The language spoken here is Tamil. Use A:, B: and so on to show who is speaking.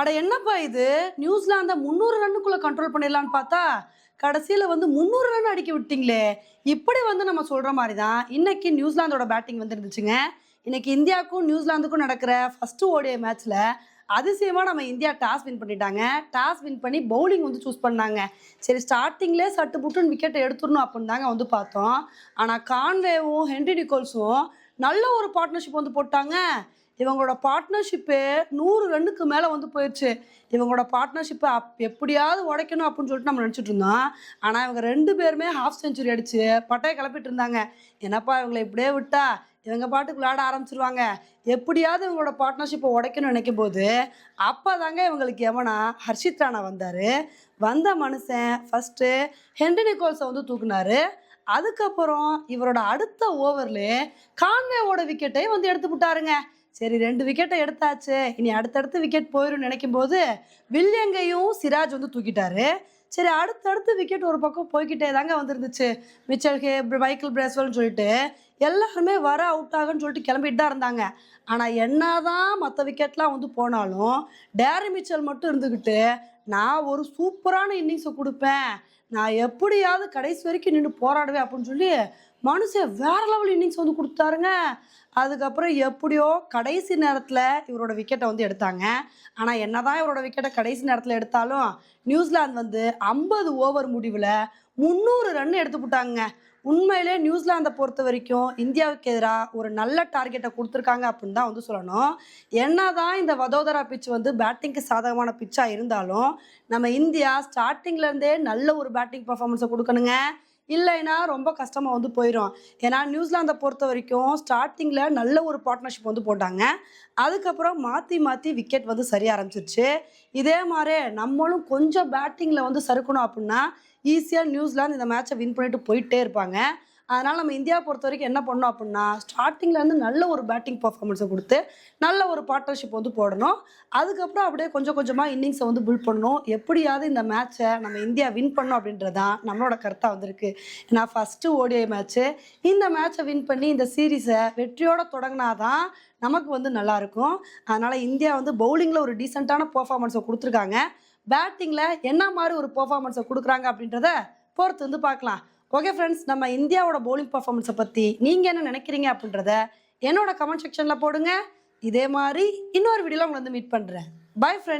A: அட என்னப்பா இது? நியூசிலாந்த முந்நூறு ரன்னுக்குள்ள கண்ட்ரோல் பண்ணிடலான்னு பார்த்தா கடைசியில் வந்து முந்நூறு ரன் அடிக்க விட்டீங்களே. இப்படி வந்து நம்ம சொல்கிற மாதிரி தான் இன்னைக்கு நியூசிலாந்தோட பேட்டிங் வந்து இருந்துச்சுங்க இன்னைக்கு இந்தியாவுக்கும் நியூசிலாந்துக்கும் நடக்கிற ஃபர்ஸ்ட் ஓடிய மேட்ச்சில் அதிசயமாக நம்ம இந்தியா டாஸ் வின் பண்ணிட்டாங்க. டாஸ் வின் பண்ணி பவுலிங் வந்து சூஸ் பண்ணாங்க. சரி ஸ்டார்டிங்லேயே சட்டு புட்டுன்னு விக்கெட்டை எடுத்துடணும் அப்படின்னு தாங்க வந்து பார்த்தோம். ஆனால் கான்வேவும் ஹென்ரி நிக்கோல்ஸும் நல்ல ஒரு பார்ட்னர்ஷிப் வந்து போட்டாங்க. இவங்களோட பார்ட்னர்ஷிப்பு நூறு ரன்னுக்கு மேலே வந்து போயிடுச்சு இவங்களோட பார்ட்னர்ஷிப்பை அப் எப்படியாவது உடைக்கணும் அப்படின்னு சொல்லிட்டு நம்ம நினச்சிட்டு இருந்தோம். ஆனால் இவங்க ரெண்டு பேருமே ஹாஃப் செஞ்சுரி அடித்து பட்டையை கிளப்பிட்டு இருந்தாங்க. என்னப்பா இவங்களை இப்படியே விட்டா? இவங்க பாட்டுக்கு விளையாட ஆரம்பிச்சிருவாங்க. எப்படியாவது இவங்களோட பார்ட்னர்ஷிப்பை உடைக்கணும்னு நினைக்கும் போது அப்போ தாங்க இவங்களுக்கு எவனா ஹர்ஷித் ராணா வந்தார். வந்த மனுஷன் ஃபஸ்ட்டு ஹென்ரி நிக்கோல்ஸை வந்து தூக்குனாரு. அதுக்கப்புறம் இவரோட அடுத்த ஓவர்லே கான்வேவோட விக்கெட்டை வந்து எடுத்து விட்டாருங்க சரி ரெண்டு விக்கெட்டை எடுத்தாச்சு. இனி அடுத்தடுத்து விக்கெட் போயிடும் நினைக்கும் போது வில்லியங்கையும் சிராஜ் வந்து தூக்கிட்டாரு. சரி அடுத்தடுத்து விக்கெட் ஒரு பக்கம் போய்கிட்டே தாங்க வந்துருந்துச்சு. மிச்சல் ஹே மைக்கேல் பிரேஸ்வல்னு சொல்லிட்டு. எல்லாருமே வர அவுட் ஆகுன்னு சொல்லிட்டு கிளம்பிட்டு தான் இருந்தாங்க. ஆனால் என்ன தான் மற்ற விக்கெட்லாம் வந்து போனாலும் டேரி மிச்சல் மட்டும் இருந்துக்கிட்டு நான் ஒரு சூப்பரான இன்னிங்ஸை கொடுப்பேன். நான் எப்படியாவது கடைசி வரைக்கும் நின்று போராடுவேன் அப்படின்னு சொல்லி மனுஷன் வேற லெவல் இன்னிங்ஸ் வந்து கொடுத்தாருங்க. அதுக்கப்புறம் எப்படியோ கடைசி நேரத்தில் இவரோட விக்கெட்டை வந்து எடுத்தாங்க. ஆனால் என்னதான் இவரோட விக்கெட்டை கடைசி நேரத்தில் எடுத்தாலும் நியூசிலாந்து வந்து ஐம்பது ஓவர் முடிவில் முந்நூறு ரன் எடுத்து போட்டாங்க. உண்மையிலே நியூசிலாந்தை பொறுத்த வரைக்கும் இந்தியாவுக்கு எதிராக ஒரு நல்ல டார்கெட்டை கொடுத்துருக்காங்க அப்படின்னு தான் வந்து சொல்லணும். என்ன தான் இந்த வதோதரா பிச் வந்து பேட்டிங்க்கு சாதகமான பிச்சாக இருந்தாலும் நம்ம இந்தியா ஸ்டார்டிங்லேருந்தே நல்ல ஒரு பேட்டிங் பர்ஃபார்மன்ஸை கொடுக்கணுங்க. இல்லைன்னா ரொம்ப கஷ்டமாக வந்து போயிடும் ஏன்னா நியூசிலாந்தை பொறுத்த வரைக்கும் ஸ்டார்டிங்கில் நல்ல ஒரு பார்ட்னர்ஷிப் வந்து போட்டாங்க. அதுக்கப்புறம் மாற்றி மாற்றி விக்கெட் வந்து சரிய ஆரம்பிச்சிருச்சு. இதே மாதிரி நம்மளும் கொஞ்சம் பேட்டிங்கில் வந்து சறுக்கணும் அப்படின்னா ஈஸியாக நியூசிலாந்து இந்த மேட்சை வின் பண்ணிட்டு போயிட்டே இருப்பாங்க. அதனால் நம்ம இந்தியா பொறுத்த வரைக்கும் என்ன பண்ணோம் அப்படின்னா ஸ்டார்டிங்லேருந்து நல்ல ஒரு பேட்டிங் பர்ஃபார்மன்ஸை கொடுத்து நல்ல ஒரு பார்ட்னர்ஷிப் வந்து போடணும். அதுக்கப்புறம் அப்படியே கொஞ்சம் கொஞ்சமாக இன்னிங்ஸை வந்து பில்ட் பண்ணணும். எப்படியாவது இந்த மேட்சை நம்ம இந்தியா வின் பண்ணோம் அப்படின்றது தான் நம்மளோட கருத்தாக வந்திருக்கு. ஏன்னா ஃபஸ்ட்டு ஓடிஐ மேட்ச்சு இந்த மேட்சை வின் பண்ணி இந்த சீரீஸை வெற்றியோட தொடங்கினாதான் நமக்கு வந்து நல்லாயிருக்கும் அதனால் இந்தியா வந்து பவுலிங்கில் ஒரு டீசெண்டான பர்ஃபார்மன்ஸை கொடுத்துருக்காங்க. பேட்டிங்கில் என்ன மாதிரி ஒரு பர்ஃபார்மன்ஸை கொடுக்குறாங்க அப்படின்றத பொறுத்து வந்து பார்க்கலாம். ஓகே ஃப்ரெண்ட்ஸ் நம்ம இந்தியாவோட போலிங் பர்ஃபார்மன்ஸை பற்றி நீங்கள் என்ன நினைக்கிறீங்க அப்படின்றத என்னோட கமெண்ட் செக்ஷனில் போடுங்க. இதே மாதிரி இன்னொரு வீடியோவில் உங்களை வந்து மீட் பண்ணுறேன் பை ஃப்ரெண்ட்ஸ்